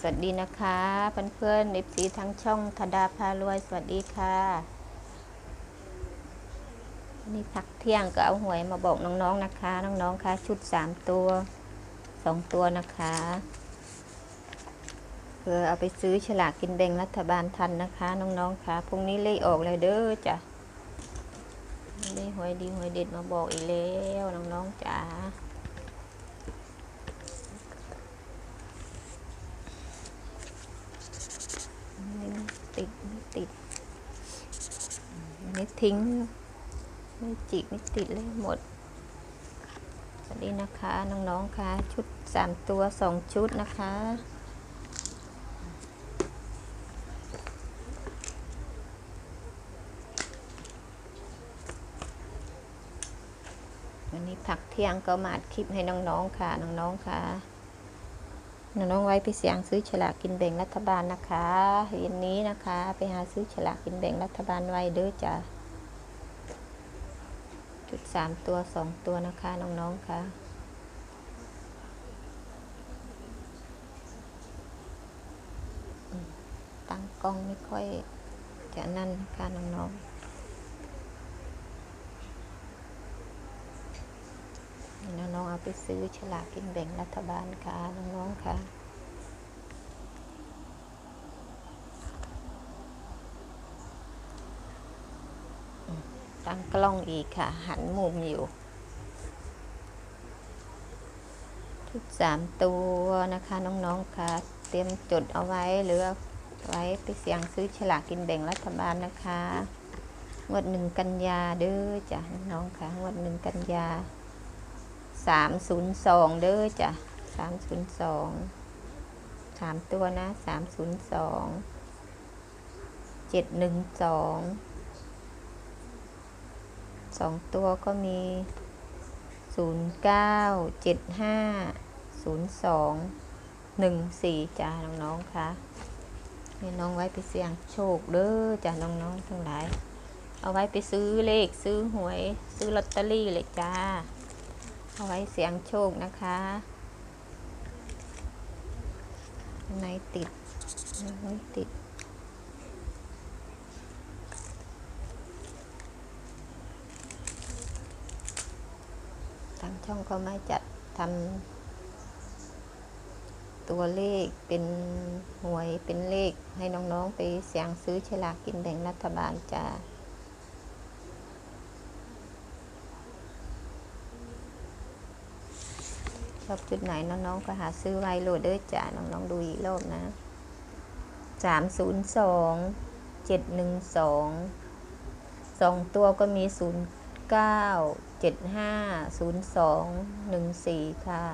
สวัสดีนะคะเพื่อนๆเอฟซีทั้งช่องธดาพารวย สวัสดีค่ะนี่พักเที่ยงก็เอาหวยมาบอกน้องๆนะคะ น้องๆคะชุดสามตัวสองตัวนะคะเพื่อเอาไปซื้อฉลากกินแบ่งรัฐบาลทันนะคะ น้องๆค่ะพรุ่งนี้เลขออกเลยเด้อจ้ะได้หวยดีหวยเด็ดมาบอกอีกแล้วน้องๆจ๋า ไม่ติดไม่ติดไม่ ทิ้ง ไม่จิกไม่ติดเลยหมดสวัสดีนะคะน้องๆค่ะชุดสามตัวสองชุดนะคะวันนี้ผักเที่ยงก็มาอัดคลิปให้น้องๆค่ะน้องๆค่ะน้องๆไว้ไปเสียงซื้อฉลากกินแบ่งรัฐบาลนะคะเย็นนี้นะคะ ไปหาซื้อฉลากกินแบ่งรัฐบาลไว้เด้อจ้ะ จุดสามตัวสองตัวนะคะ น้องๆค่ะตั้งกล้องไม่ค่อยจะนั่นนะคะน้องๆน้องๆเอาไปซื้อฉลากกินแบ่งรัฐบาลค่ะ น้องๆค่ะ ตั้งกล้องอีกค่ะ หันมุมอยู่ ทุกสามตัวนะคะน้องๆค่ะ เตรียมจดเอาไว้หรือเอาไว้ไปเสี่ยงซื้อฉลากกินแบ่งรัฐบาลนะคะงวดหนึ่งกันยาเด้อจ้ะน้องค่ะงวดหนึ่งกันยาสามศูนย์สองเด้อจ้ะสามศูนย์สองสามตัวนะสามศูนย์สองเจ็ดหนึ่งสอง สองตัวก็มีศูนย์เก้าเจ็ดห้าศูนย์สองหนึ่งสี่จ้าน้องๆค่ะให้น้องไว้ไปเสี่ยงโชคเด้อจ้าน้องๆทั้งหลาย เอาไว้ไปซื้อเลขซื้อหวย ซื้อลอตเตอรี่เลยจ้า เอาไว้เสี่ยงโชคนะคะในติดไม่ติด ทาง ช่องก็ไม่จัดทำตัวเลขเป็นหวยเป็นเลขให้น้องๆไปเสี่ยงซื้อฉลากกินแบ่งรัฐบาลจ้าชอบจุดไหนน้องๆก็หาซื้อไว้โหลดเด้อจ้าน้องๆดูอีกรอบนะสามศูนย์สองเจ็ดหนึ่งสองสองตัวก็มีศูนย์เก้า เจ็ดห้าศูนย์สองหนึ่งสี่ค่ะ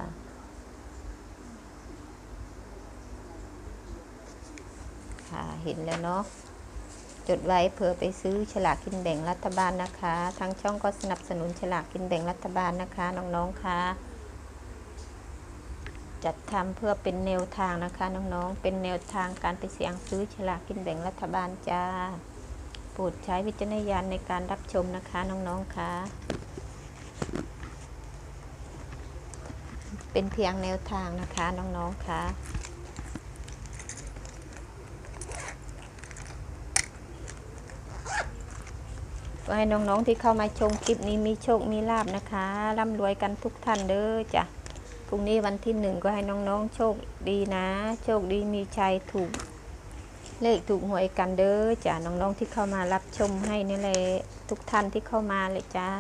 ค่ะ เห็นแล้วเนาะ จดไว้เผื่อไปซื้อฉลากกินแบ่งรัฐบาลนะคะ ทางช่องก็สนับสนุนฉลากกินแบ่งรัฐบาลนะคะ น้องๆค่ะ จัดทำเพื่อเป็นแนวทางนะคะ น้องๆ เป็นแนวทางการไปเสี่ยงซื้อฉลากกินแบ่งรัฐบาลจ้าโปรดใช้วิจารณญาณในการรับชมนะคะ น้อง ๆคะ เป็นเพียงแนวทางนะคะน้องๆคะก็ให้น้องๆที่เข้ามาชมคลิปนี้มีโชคมีลาบนะคะร่ำรวยกันทุกท่านเด้อจ้ะพรุ่งนี้วันที่หนึ่งก็ให้น้องๆโชคดีนะ โชคดีมีชัยถูก เลขถูกหวยกันเด้อจ้ะน้องๆที่เข้ามารับชมให้นี่เลยทุกท่านที่เข้ามาเลยจ้า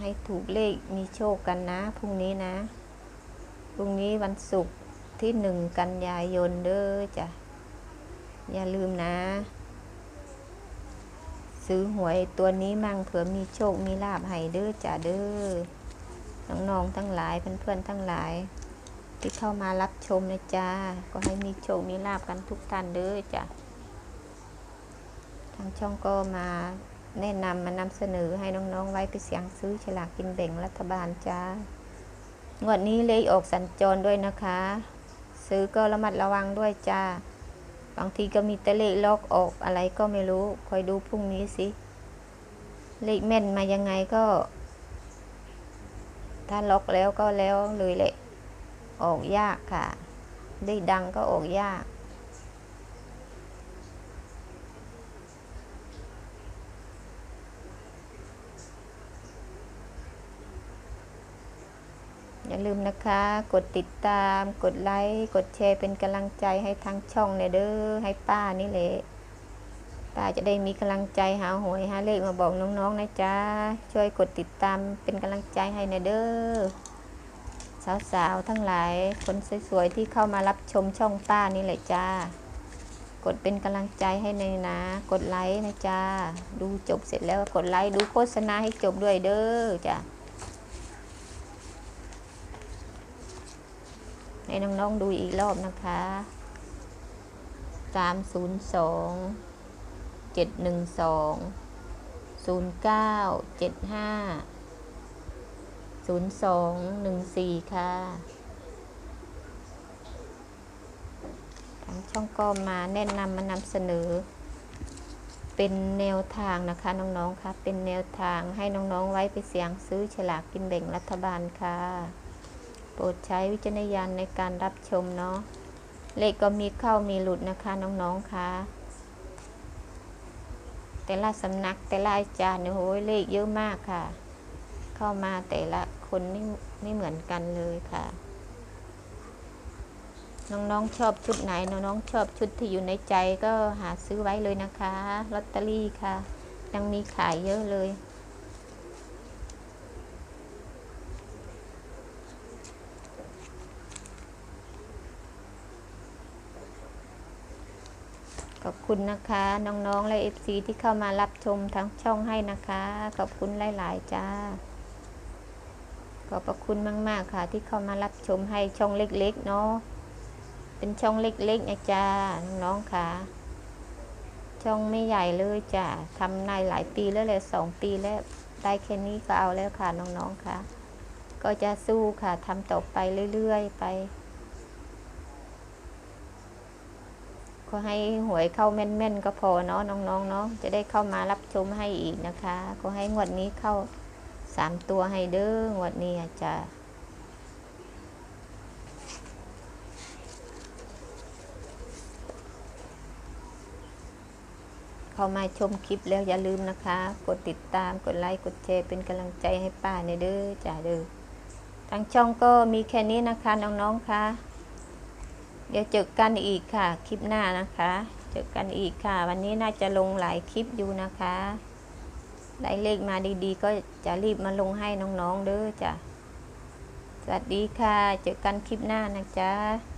ให้ถูกเลขมีโชคกันนะพรุ่งนี้นะ พรุ่งนี้วันศุกร์ที่หนึ่งกันยายนเด้อจ้ะ อย่าลืมนะ ซื้อหวยตัวนี้มั่งเผื่อมีโชคมีลาบให้เด้อจ้ะเด้อน้องๆทั้งหลายเพื่อนๆทั้งหลาย ที่เข้ามารับชมนะจ้าก็ให้มีโชคมีลาบกันทุกท่านเด้อจ้ะทางช่องก็มา แนะนำมานำเสนอให้น้องๆไว้ไปเสียงซื้อฉลากกินแบ่งรัฐบาลจ้างวดนี้เลขออกสัญจรด้วยนะคะ ซื้อก็ระมัดระวังด้วยจ้า บางทีก็มีแต่เลขลอกออกอะไรก็ไม่รู้ คอยดูพรุ่งนี้สิ เลขแม่นมายังไงก็ ถ้าล็อกแล้วก็แล้วเลยแหละ ออกยากค่ะ ได้ดังก็ออกยาก อย่าลืมนะคะ กดติดตาม กดไลค์ กดแชร์เป็นกำลังใจให้ทางช่องเนี่ยเด้อ ให้ป้านี่แหละ ป้าจะได้มีกำลังใจหาหวยหาเลขมาบอกน้องๆนะจ๊ะ ช่วยกดติดตามเป็นกำลังใจให้นะเด้อ สาวๆทั้งหลาย คนสวยๆที่เข้ามารับชมช่องป้านี่แหละจ้ากดเป็นกำลังใจให้ในอยนะ กดไลค์นะจ้า ดูจบเสร็จแล้วก็กดไลค์ดูโฆษณาให้จบด้วยเด้อจ้ะ ให้น้องๆดูอีกรอบนะคะสามศูนย์สองเจ็ดหนึ่งสองศูนย์เก้าเจ็ดห้าศูนย์สองหนึ่งสี่ค่ะทางช่องก็มาแนะนำมานำเสนอ เป็นแนวทางนะคะน้องๆค่ะเป็นแนวทางให้น้องๆไว้ไปเสียงซื้อฉลากกินแบ่งรัฐบาลค่ะ โปรดใช้วิจารณญาณในการรับชมเนาะ เลขก็มีเข้ามีหลุดนะคะน้องๆค่ะแต่ละสำนักแต่ละอาจารย์เนี่ยโอ้ยเลขเยอะมากค่ะ เข้ามาแต่ละคนนี่ไม่เหมือนกันเลยค่ะ น้องๆชอบชุดไหนน้องๆชอบชุดที่อยู่ในใจก็หาซื้อไว้เลยนะคะลอตเตอรี่ค่ะ ยังมีขายเยอะเลย ขอบคุณนะคะ น้องๆและ FC ที่เข้ามารับชมทั้งช่องให้นะคะ ขอบคุณหลาย ๆ จ้า ขอบพระคุณมาก ๆ ค่ะ ที่เข้ามารับชมให้ช่องเล็ก ๆ เนาะเป็นช่องเล็ก ๆ นะจ้าน้องๆค่ะ ช่องไม่ใหญ่เลยจ้ะทำในหลายปีแล้วเลยสองปีแล้วได้แค่นี้ก็เอาแล้วค่ะน้องๆค่ะ ก็จะสู้ค่ะทำต่อไปเรื่อย ๆ ไป อให้หวยเข้าแม่นๆก็พอเนาะน้องๆเนาะจะได้เข้ามารับชมให้อีกนะคะขอให้งวดนี้เข้าสามตัวให้เด้องวดนี้อาจะเข้ามาชมคลิปแล้วอย่าลืมนะคะ กดติดตามกดไลค์กดแชร์เป็นกำลังใจให้ป้าในอเด้อจ้าเด้อทางช่องก็มีแค่นี้นะคะน้องๆค่ะ ดี๋ยวเจอกันอีกค่ะ คลิปหน้านะคะ เจอกันอีกค่ะ วันนี้น่าจะลงหลายคลิปอยู่นะคะได้เลขมาดีๆ ก็จะรีบมาลงให้น้องๆเด้อจ้ะสวัสดีค่ะ เจอกันคลิปหน้านะจ๊ะ